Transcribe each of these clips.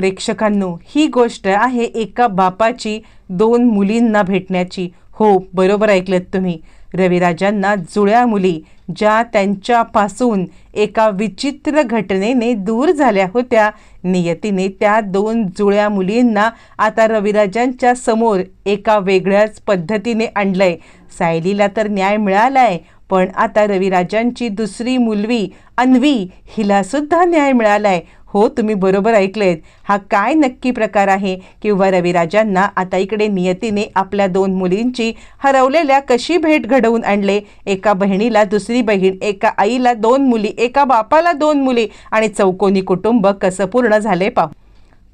प्रेक्षकांनो ही गोष्ट आहे एका बापाची दोन मुलींना भेटण्याची. हो बरोबर ऐकलत तुम्ही. रविराजांना जुळ्या मुली ज्या त्यांच्यापासून एका विचित्र घटनेने दूर झाल्या होत्या नियतीने त्या दोन जुळ्या मुलींना आता रविराजांच्या समोर एका वेगळ्याच पद्धतीने आणलंय. सायलीला तर न्याय मिळालाय पण आता रविराजांची दुसरी मुलवी अन्वी हिला सुद्धा न्याय मिळालाय. हो तुम्ही बरोबर ऐकलेत हा काय नक्की प्रकार आहे किंवा रविराजांना आता इकडे नियतीने आपल्या दोन मुलींची हरवलेल्या कशी भेट घडवून आणले? एका बहिणीला दुसरी बहीण एका आईला दोन मुली एका बापाला दोन मुली आणि चौकोनी कुटुंब कसं पूर्ण झाले पाहू?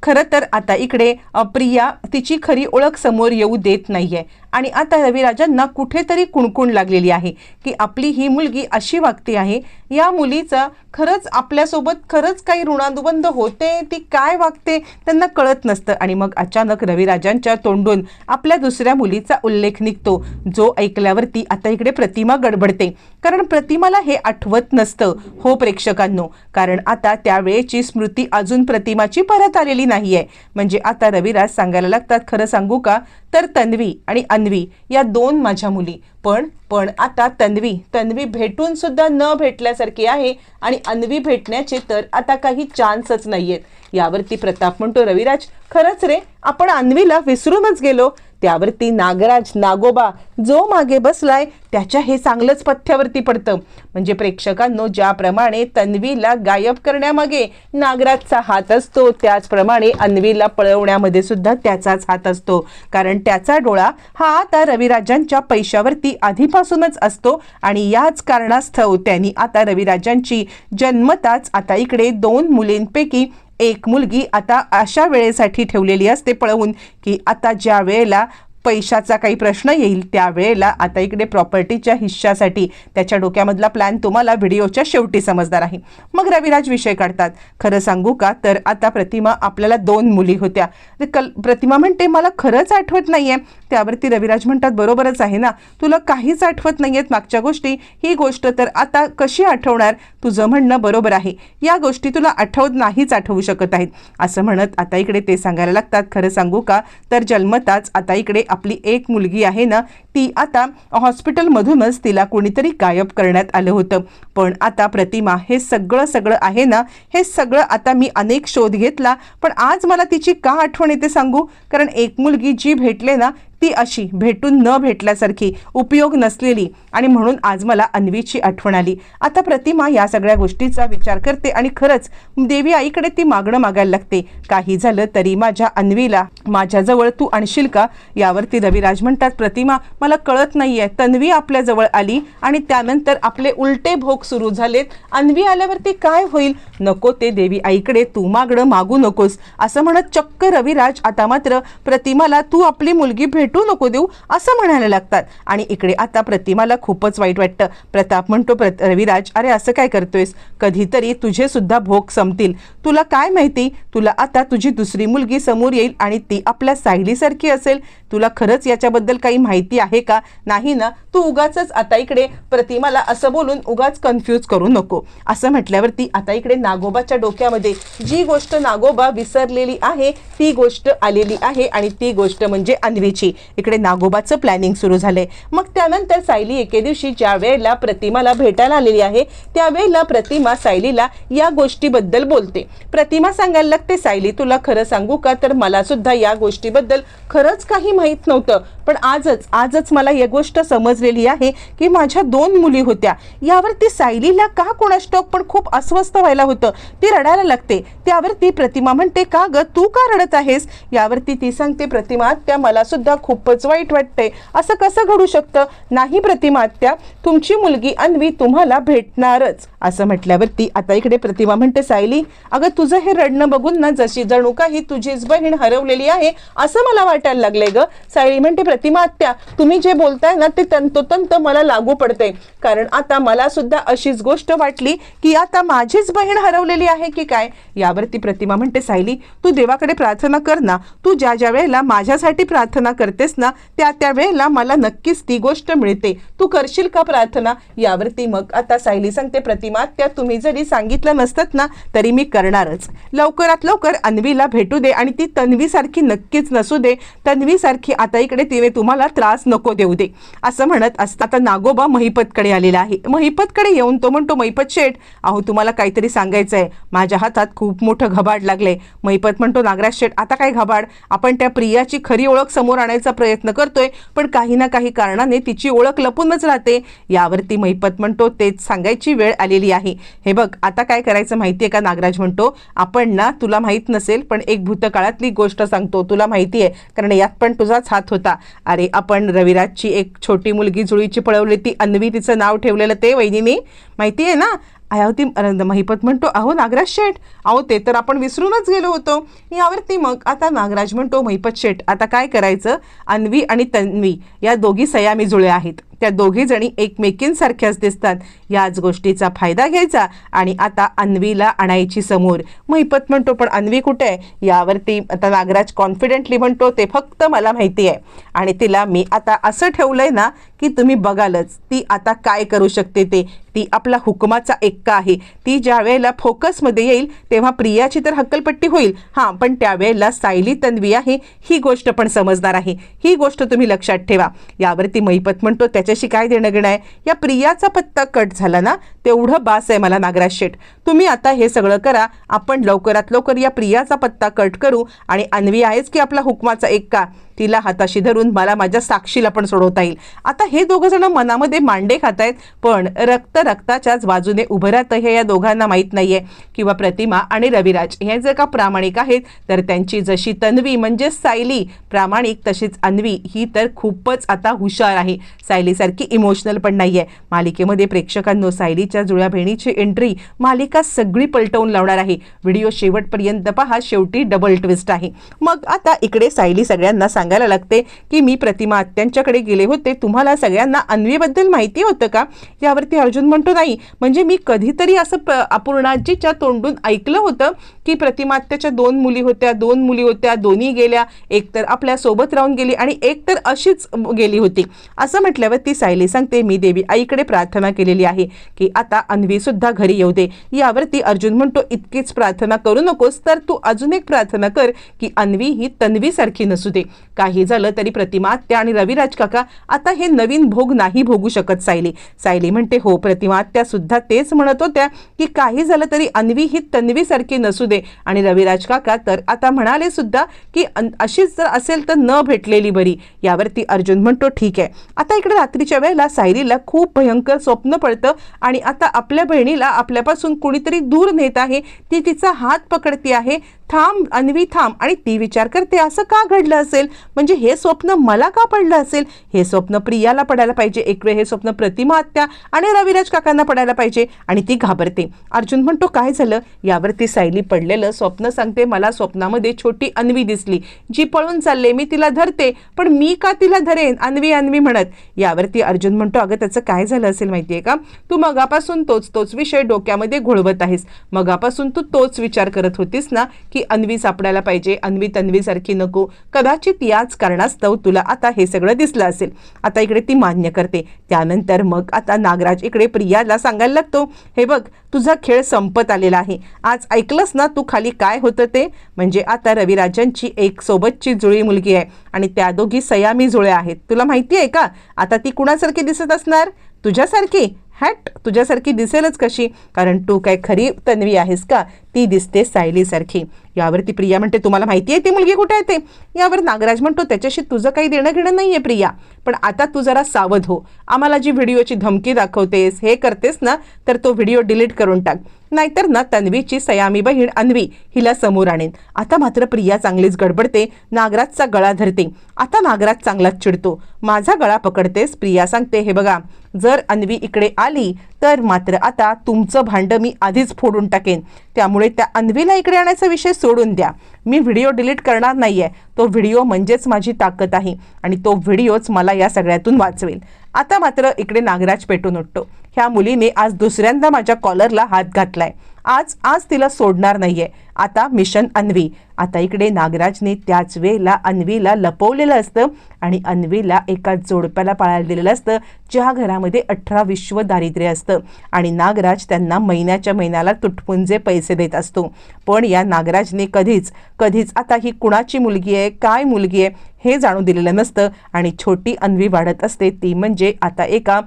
खरं तर आता इकडे अप्रिया प्रिया तिची खरी ओळख समोर येऊ देत नाहीये. आणि आता रविराजांना कुठेतरी कुणकुण लागलेली आहे की आपली ही मुलगी अशी वागते आहे या मुलीचा खरंच आपल्यासोबत खरंच काही ऋणानुबंध होते ती काय वागते त्यांना कळत नसतं. आणि मग अचानक रविराजांच्या तोंडून आपल्या दुसऱ्या मुलीचा उल्लेख निघतो जो ऐकल्यावरती आता इकडे प्रतिमा गडबडते. कारण प्रतिमाला हे आठवत नसतं हो प्रेक्षकांनो. कारण आता त्यावेळेची स्मृती अजून प्रतिमाची परत आलेली नाही आहे म्हणजे आता रविराज सांगायला लागतात खरं सांगू का? तर तन्वी आणि अन्वी या दोन माझ्या मुली. पण पण आता तन्वी तन्वी भेटून सुद्धा न भेटल्यासारखी आहे आणि अन्वी भेटण्याचे तर आता काही चान्सच नाहीयेत. यावरती प्रताप म्हणतो रविराज खरंच रे आपण अन्वीला विसरूनच गेलो. त्यावरती नागराज नागोबा जो मागे बसलाय त्याच्या हे चांगलंच पथ्यावरती पडतं. म्हणजे प्रेक्षकांनो ज्याप्रमाणे तन्वीला गायब करण्यामागे नागराजचा हात असतो त्याचप्रमाणे अन्वीला पळवण्यामध्ये सुद्धा त्याचाच हात असतो. कारण त्याचा डोळा हा आता रविराजांच्या पैशावरती आधीपासूनच असतो आणि याच कारणास्तव त्यांनी आता रविराजांची जन्मताच आता इकडे दोन मुलींपैकी एक मुलगी आता अशा वेळेसाठी ठेवलेली असते पळवून की आता ज्या वेळेला पैशाचा काही प्रश्न येईल त्यावेळेला आता इकडे प्रॉपर्टीच्या हिश्श्यासाठी त्याच्या डोक्यामधला प्लॅन तुम्हाला व्हिडिओच्या शेवटी समजणार आहे. मग रविराज विषय काढतात. खरं सांगू का? तर आता प्रतिमा आपल्याला दोन मुली होत्या. कल प्रतिमा म्हणते मला खरंच आठवत नाही आहे त्यावरती रविराज म्हणतात बरोबरच आहे ना. तुला काहीच आठवत नाही आहेत मागच्या गोष्टी. ही गोष्ट तर आता कशी आठवणार? तुझं म्हणणं बरोबर आहे. या गोष्टी तुला आठवत नाहीच आठवू शकत आहेत. असं म्हणत आता इकडे ते सांगायला लागतात. खरं सांगू का? तर जन्मताच आता इकडे आपली एक मुलगी आहे ना ती आता हॉस्पिटलमधूनच तिला कोणीतरी गायब करण्यात आलं होतं. पण आता प्रतिमा हे सगळं सगळं आहे ना हे सगळं आता मी अनेक शोध घेतला. पण आज मला तिची का आठवण येते सांगू? कारण एक मुलगी जी भेटले ना ती अशी भेटून न भेटल्यासारखी उपयोग नसलेली आणि म्हणून आज मला अन्वीची आठवण आली. आता प्रतिमा या सगळ्या गोष्टीचा विचार करते आणि खरंच देवी आईकडे ती मागणं मागायला लागते. काही झालं तरी माझ्या अन्वीला माझ्याजवळ तू आणशील का यावरती रविराज म्हणतात प्रतिमा मला कळत नाही आहे तन्वी आपल्याजवळ आली आणि त्यानंतर आपले उलटे भोग सुरू झालेत. अन्वी आल्यावरती काय होईल? नको ते देवी आईकडे तू मागणं मागू नकोस. असं म्हणत चक्क रविराज आता मात्र प्रतिमाला तू आपली मुलगी भेट भेटू नको देऊ असं म्हणायला लागतात. आणि इकडे आता प्रतिमाला खूपच वाईट वाटतं. प्रताप म्हणतो प्रत रविराज अरे असं काय करतोयस? कधीतरी तुझे सुद्धा भोग संपतील. तुला काय माहिती? तुला आता तुझी दुसरी मुलगी समोर येईल आणि ती आपल्या सायलीसारखी असेल. तुला खरंच याच्याबद्दल काही माहिती आहे का? नाही ना? तू उगाच आता इकडे प्रतिमाला असं बोलून उगाच कन्फ्यूज करू नको. असं म्हटल्यावरती आता इकडे नागोबाच्या डोक्यामध्ये जी गोष्ट नागोबा विसरलेली आहे ती गोष्ट आलेली आहे आणि ती गोष्ट म्हणजे अन्वीची. इकडे नागोबाचं प्लॅनिंग सुरू झालंय. मग त्यानंतर सायली एके दिवशी ज्या वेळेला प्रतिमाला भेटायला आलेली आहे त्यावेळेला प्रतिमा सायलीला या गोष्टीबद्दल बोलते. प्रतिमा सांगायला लागते सायली तुला खरं सांगू का? तर मला सुद्धा या गोष्टीबद्दल खरंच काही माहीत नव्हतं. पण आजच आजच मला ही गोष्ट समजलेली आहे की माझ्या दोन मुली होत्या. यावरती सायलीला का कोणास ठाऊक पण खूप अस्वस्थ व्हायला होतं. ती रडायला लागते. त्यावरती प्रतिमा म्हणते का ग तू का रडत आहेस? यावरती ती सांगते प्रतिमा त्या मला सुद्धा खूपच वाईट वाटते. असं कसं घडू शकतं? नाही प्रतिमा आत्या तुमची मुलगी अन्वी तुम्हाला भेटणारच. असं म्हटल्यावरती आता इकडे प्रतिमा म्हणते सायली अगं तुझं हे रडणं बघून ना जशी जणू काही तुझीच बहीण हरवलेली आहे असं मला वाटायला लागलंय ग. सायली म्हणते प्रतिमा आत्या तुम्ही जे बोलताय ना ते तंतोतंत मला लागू पडते कारण आता मला सुद्धा अशीच गोष्ट वाटली की आता माझीच बहीण हरवलेली आहे की काय? यावरती प्रतिमा म्हणते सायली तू देवाकडे प्रार्थना कर ना. तू ज्या ज्या वेळेला माझ्यासाठी प्रार्थना करते करतेस ना त्या त्या वेळेला मला नक्कीच ती गोष्ट मिळते. तू करशील का प्रार्थना? यावरती मग आता सायली सांगते प्रतिमा त्या तुम्ही जरी सांगितलं नसतात ना तरी मी करणारच. लवकरात लवकर अन्वीला भेटू दे आणि ती तन्वीसारखी नक्कीच नसू दे. तन्वीसारखी आता इकडे तिने तुम्हाला त्रास नको देऊ दे. असं म्हणत असता आता नागोबा महिपतकडे आलेला आहे. महिपतकडे येऊन तो म्हणतो महिपत शेठ अहो तुम्हाला काहीतरी सांगायचं आहे माझ्या हातात खूप मोठं घबाड लागले महिपत म्हणतो नागराज शेठ आता काय घबाड? आपण त्या प्रियाची खरी ओळख समोर आणायचं प्रयत्न करतोय पण काही ना काही कारणाने तिची ओळख लपूनच राहते. यावरती महिपत म्हणतो तेच सांगायची वेळ आलेली आहे. हे बघ आता काय करायचं माहितीये का? नागराज म्हणतो आपण ना तुला माहीत नसेल पण एक भूतकाळातली गोष्ट सांगतो. तुला माहिती आहे कारण यात पण तुझाच हात होता. अरे आपण रविराजची एक छोटी मुलगी जुळीची पळवली ती अन्वी तिचं नाव ठेवलेलं ते वहिनीने? माहिती आहे ना? अयावती महिपत म्हणतो अहो नागराज शेठ अहो ते तर आपण विसरूनच गेलो होतो. यावरती मग आता नागराज म्हणतो महिपत शेठ आता काय करायचं? अन्वी आणि तन्वी या दोघी सयामी जुळ्या आहेत. त्या दोघी जणी एकमेकींसारख्याच दिसतात. याच गोष्टीचा फायदा घ्यायचा आणि आता अन्वीला आणायची समोर. महिपत म्हणतो पण अन्वी कुठे आहे? यावरती आता नागराज कॉन्फिडेंटली म्हणतो ते फक्त मला माहिती आहे. आणि तिला मी आता असं ठेवलंय ना की तुम्ही बघालच. ती आता काय करू शकते ते? ती आपला हुकमाचा एक्का आहे. ती ज्या वेळेला फोकसमध्ये येईल तेव्हा प्रियाची तर हक्कलपट्टी होईल. हां पण त्यावेळेला सायली तन्वी आहे ही गोष्ट पण समजणार आहे. ही गोष्ट तुम्ही लक्षात ठेवा. यावरती महिपत म्हणतो त्याच्याशी काय देणं घेणं आहे? या प्रियाचा पत्ता कट झाला ना तेवढं बास आहे मला नागराज शेठ. तुम्ही आता हे सगळं करा आपण लवकरात लवकर या प्रियाचा पत्ता कट करू आणि अन्वी आहेच की आपला हुकमाचा एक्का. तिला हाताशी धरून मला माझ्या साक्षीला पण सोडवता येईल. आता हे दोघं जण मनामध्ये मांडे खात आहेत पण रक्त रक्ताच्याच बाजूने उभं राहतं हे या दोघांना माहीत नाहीये. किंवा प्रतिमा आणि रविराज हे जर का प्रामाणिक आहेत तर त्यांची जशी तन्वी म्हणजे सायली प्रामाणिक तशीच अन्वी. ही तर खूपच आता हुशार आहे. सायली सायलीसारखी इमोशनल पण नाही आहे मालिकेमध्ये प्रेक्षकांनो सायलीच्या जुळ्या बहिणीची एंट्री मालिका सगळी पलटवून लावणार आहे. व्हिडिओ शेवटपर्यंत पहा शेवटी डबल ट्विस्ट आहे. मग आता इकडे सायली सगळ्यांना सांगायला लागते की मी प्रतिमा आत्यांच्याकडे गेले होते. तुम्हाला सगळ्यांना अन्वीबद्दल माहिती होतं का? यावरती अर्जुन म्हणतो नाही. म्हणजे मी कधीतरी असं प अपूर्णाजीच्या तोंडून ऐकलं होतं की प्रतिमात्याच्या दोन मुली होत्या दोन मुली होत्या दोन्ही गेल्या. एक तर आपल्यासोबत राहून गेली आणि एक तर अशीच गेली होती. असं म्हटल्यावर ती सायली सांगते मी देवी आईकडे प्रार्थना केलेली आहे की आता अन्वी सुद्धा घरी येऊ दे. यावरती अर्जुन म्हणतो इतकीच प्रार्थना करू नकोस तर तू अजून एक प्रार्थना कर की अन्वी ही तन्वीसारखी नसू दे. काही झालं तरी प्रतिमा आत्या आणि रविराज काका आता हे नवीन भोग नाही भोगू शकत सायली. सायली म्हणते हो प्रतिमा आत्या सुद्धा तेच म्हणत होत्या की काही झालं तरी अन्वी ही तन्वीसारखी नसू दे. आणि रविराज काका तर आता म्हणाले सुद्धा की अशीच जर असेल तर न भेटलेली बरी. यावरती अर्जुन म्हणतो ठीक आहे. आता इकडे रात्रीच्या वेळेला सायलीला खूप भयंकर स्वप्न पडतं आणि आता आपल्या बहिणीला आपल्यापासून कुणीतरी दूर नेत आहे. ती तिचा हात पकडते आहे. थांब अन्वी थांब. आणि ती विचार करते असं का घडलं असेल? म्हणजे हे स्वप्न मला का पडलं असेल? हे स्वप्न प्रियाला पडायला पाहिजे. एक वेळ हे स्वप्न प्रतिमा आत्या आणि रविराज काकांना पडायला पाहिजे. आणि ती घाबरते. अर्जुन म्हणतो काय झालं? यावरती सायली पडलेलं स्वप्न सांगते. मला स्वप्नामध्ये छोटी अन्वी दिसली. जी पळून चालले मी तिला धरते. पण मी का तिला धरेन? अन्वी अन्वी म्हणत. यावर यावरती अर्जुन म्हणतो अगं त्याचं काय झालं असेल माहितीये का? तू मगापासून तोच तोच विषय डोक्यामध्ये घोळवत आहेस. मगापासून तू तोच विचार करत होतीस ना की अन्वी सापडायला पाहिजे अन्वी तन्वीसारखी नको. कदाचित याच कारणास्तव तुला आता हे सगळं दिसलं असेल. आता इकडे ती मान्य करते. त्यानंतर मग आता नागराज इकडे प्रियाला सांगायला लागतो हे बघ तुझा खेळ संपत आलेला आहे. आज ऐकलंस ना तू खाली काय होतं ते? म्हणजे आता रविराजांची एक सोबतची जुळी मुलगी आहे आणि त्या दोघी सयामी जुळ्या आहेत. तुला माहिती आहे का? आता ती कुणासारखी दिसत असणार? तुझ्यासारखी? हॅट तुझ्यासारखी दिसेलच कशी? कारण तू काय खरी तन्वी आहेस का? ती दिसते सायलीसारखी. यावरती प्रिया म्हणते तुम्हाला माहिती आहे ती मुलगी कुठे आहे ते? यावर नागराज म्हणतो त्याच्याशी तुझं काही देणं घेणं नाही आहे प्रिया. पण आता तू जरा सावध हो. आम्हाला जी व्हिडिओची धमकी दाखवतेस हे करतेस ना तर तो व्हिडिओ डिलीट करून टाक. नाहीतर ना तन्वीची सयामी बहीण अन्वी हिला समोर आणेन. आता मात्र प्रिया चांगलीच गडबडते नागराजचा गळा धरते. आता नागराज चांगलाच चिडतो. माझा गळा पकडतेस? प्रिया सांगते हे बघा जर अन्वी इकडे आली तर मात्र आता तुमचं भांडं मी आधीच फोडून टाकेन. त्यामुळे त्या अन्वीला इकडे आणायचा विषय सोडून द्या. मी व्हिडिओ डिलीट करणार नाही आहे तो व्हिडिओ म्हणजेच माझी ताकद आहे आणि तो व्हिडिओच मला या सगळ्यातून वाचवेल. आता मात्र इकडे नागराज पेटून उठतो. ह्या मुलीने आज दुसऱ्यांदा माझ्या कॉलरला हात घातलाय. आज आज तिला सोडणार नाही आहे आता मिशन अन्वी. आता इकडे नागराजने त्याच वेळेला अन्वीला लपवलेलं असतं आणि अन्वीला एका जोडप्याला पाळायला दिलेलं असतं ज्या घरामध्ये अठरा विश्व दारिद्र्य असतं. आणि नागराज त्यांना महिन्याच्या महिन्याला तुटपुंजे पैसे देत असतो. पण या नागराजने कधीच कधीच आता ही कुणाची मुलगी आहे काय मुलगी आहे हे जाणून दिलेलं नसतं. आणि छोटी अन्वी वाढत असते ती म्हणजे आता एका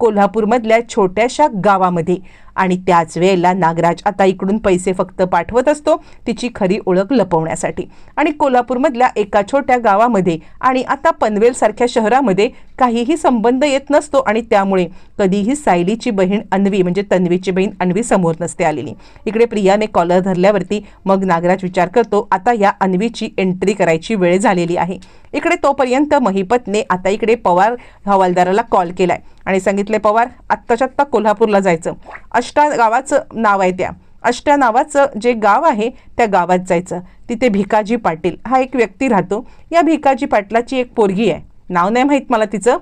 कोल्हापूरमधल्या छोट्याशा गावामध्ये. आणि त्याच वेळेला नागराज आता इकडून पैसे फक्त पाठवत असतो तिची खरी ओळख लपवण्यासाठी. आणि कोल्हापूरमधल्या एका छोट्या गावामध्ये आणि आता पनवेलसारख्या शहरामध्ये काहीही संबंध येत नसतो आणि त्यामुळे कधीही सायलीची बहीण अन्वी म्हणजे तन्वीची बहीण अन्वी समोर नसते आलेली. इकडे प्रियाने कॉलर धरल्यावरती मग नागराज विचार करतो आता या अन्वीची एंट्री करायची वेळ झालेली आहे. इकडे तोपर्यंत महिपतने आता इकडे पवार हवालदाराला कॉल केलाय आणि सांगितले पवार आत्ताच्या आत्ता कोल्हापूरला जायचं. अष्टा गावाचं नाव आहे त्या. अष्ट्या नावाचं जे गाव आहे त्या गावात जायचं. तिथे भिकाजी पाटील हा एक व्यक्ती राहतो. या भिकाजी पाटलाची एक पोरगी आहे. नाव नाही माहीत मला तिचं.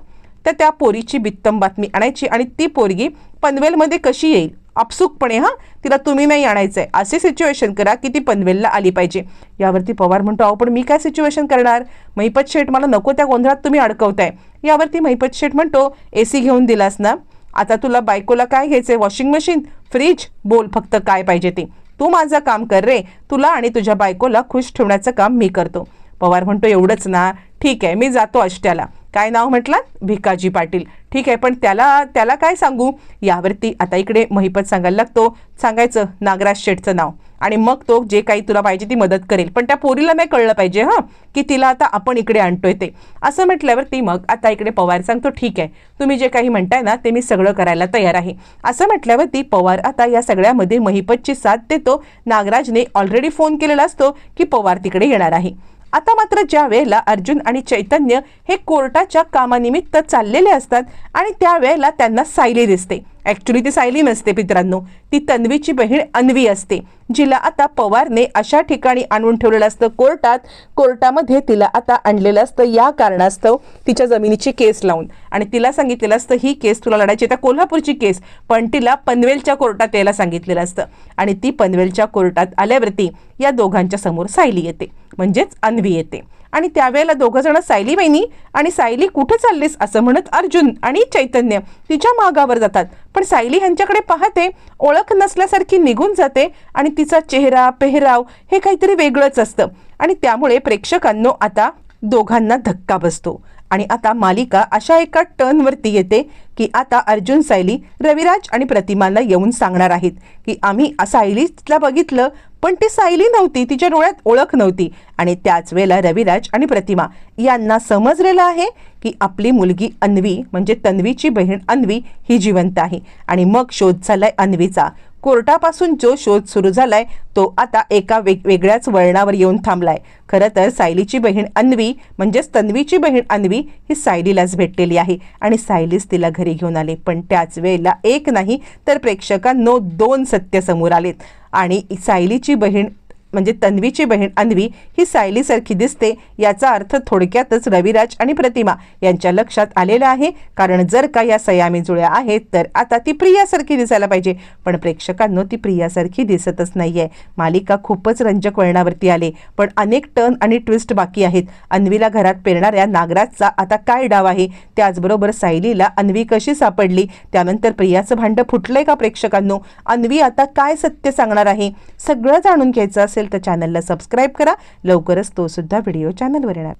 तर त्या पोरीची बित्तम बातमी आणायची आणि ती पोरगी पनवेलमध्ये कशी येईल? आपसुकपणे हां? तिला तुम्ही नाही आणायचं आहे असे सिच्युएशन करा की ती पनवेलला आली पाहिजे. यावरती पवार म्हणतो अहो पण मी काय सिच्युएशन करणार? महिपत शेठ मला नको त्या गोंधळात तुम्ही अडकवताय. यावरती महिपत शेठ म्हणतो ए सी घेऊन दिलास ना? आता तुला बायकोला काय घ्यायचंय? वॉशिंग मशीन फ्रीज बोल फक्त काय पाहिजे ते. तू माझं काम कर रे. तुला आणि तुझ्या बायकोला खुश ठेवण्याचं काम मी करतो. पवार म्हणतो एवढंच ना. ठीक आहे मी जातो अष्ट्याला काय नाव म्हटलं भिकाजी पाटील. ठीक आहे पण त्याला त्याला काय सांगू? यावरती आता इकडे महिपत सांगायला लागतो. सांगायचं नागराज शेठचं नाव. आणि मग तो जे काही तुला पाहिजे ती मदत करेल. पण त्या पोरीला नाही कळलं पाहिजे हां की तिला आता आपण इकडे आणतोय ते. असं म्हटल्यावरती मग आता इकडे पवार सांगतो ठीक आहे तुम्ही जे काही म्हणताय ना ते मी सगळं करायला तयार आहे. असं म्हटल्यावरती पवार आता या सगळ्यामध्ये महिपतची साथ देतो. नागराजने ऑलरेडी फोन केलेला असतो की पवार तिकडे येणार आहे. आता मात्र ज्या वेळेला अर्जुन आणि चैतन्य हे कोर्टाच्या कामानिमित्त चाललेले असतात आणि त्यावेळेला त्यांना सायली दिसते. ॲक्च्युली ती सायली नसते मित्रांनो ती तन्वीची बहीण अन्वी असते जिला आता पवारने अशा ठिकाणी आणून ठेवलेलं असतं कोर्टात. कोर्टामध्ये तिला आता आणलेलं असतं या कारणास्तव तिच्या जमिनीची केस लावून. आणि तिला सांगितलेलं असतं ही केस तुला लढायची त्या कोल्हापूरची केस पण तिला पनवेलच्या कोर्टात यायला सांगितलेलं असतं. आणि ती पनवेलच्या कोर्टात आल्यावरती या दोघांच्या समोर सायली येते म्हणजेच अन्वी येते. आणि त्यावेळेला दोघं जण सायली वहिनी आणि सायली कुठे चाललीस असं म्हणत अर्जुन आणि चैतन्य तिच्या मागावर जातात. पण सायली ह्यांच्याकडे पाहते ओळख नसल्यासारखी निघून जाते आणि तिचा चेहरा पेहराव हे काहीतरी वेगळंच असतं. आणि त्यामुळे प्रेक्षकांनो आता दोघांना धक्का बसतो. आणि आता मालिका अशा एका टर्नवरती येते की आता अर्जुन सायली रविराज आणि प्रतिमांना येऊन सांगणार आहेत की आम्ही सायलीला बघितलं पण ती सायली नव्हती तिच्या डोळ्यात ओळख नव्हती. आणि त्याच वेळेला रविराज आणि प्रतिमा यांना समजलेलं आहे की आपली मुलगी अन्वी म्हणजे तन्वीची बहीण अन्वी ही जिवंत आहे. आणि मग शोध झालाय अन्वीचा. कोर्टापासून जो शोध सुरू झालाय तो आता एका वेग वेगळ्याच वळणावर येऊन थांबलाय. खरं तर सायलीची बहीण अन्वी म्हणजेच तन्वीची बहीण अन्वी ही सायलीलाच भेटलेली आहे. आणि सायलीच तिला घरी घेऊन आले. पण त्याच वेळेला एक नाही तर प्रेक्षकांनो दोन सत्य समोर आलेत. आणि सायलीची बहीण म्हणजे तन्वीची बहीण अन्वी ही सायलीसारखी दिसते याचा अर्थ थोडक्यातच रविराज आणि प्रतिमा यांच्या लक्षात आलेला आहे. कारण जर का या सयामी जुळ्या आहेत तर आता ती प्रियासारखी दिसायला पाहिजे. पण प्रेक्षकांनो ती प्रियासारखी दिसतच नाही आहे मालिका खूपच रंजक वळणावरती आले. पण अनेक टर्न आणि ट्विस्ट बाकी आहेत. अन्वीला घरात पेरणाऱ्या नागराजचा आता काय डाव आहे? त्याचबरोबर सायलीला अन्वी कशी सापडली? त्यानंतर प्रियाचं भांडं फुटलंय का प्रेक्षकांनो? अन्वी आता काय सत्य सांगणार आहे? सगळं जाणून घ्यायचं असेल असेल तर चॅनलला सबस्क्राईब करा. लवकरच तो सुद्धा व्हिडिओ चॅनलवर येणार.